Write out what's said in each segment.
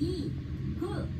E, H.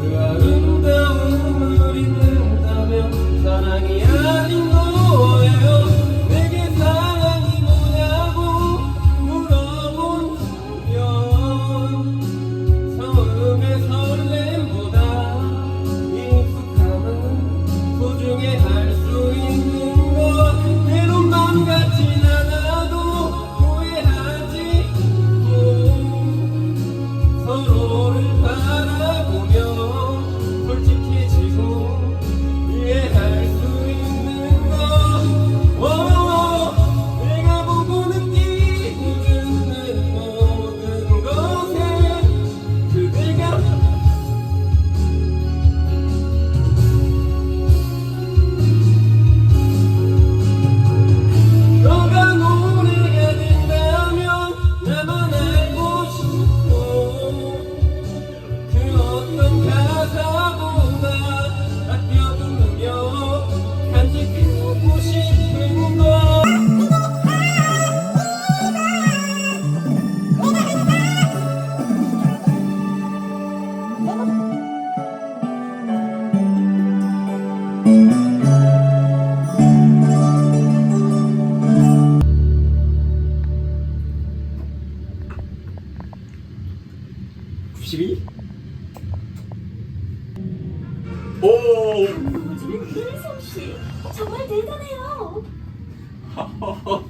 그 아름다운 물이 된다면 사랑이야 오. 김성 씨 정말 대단해요.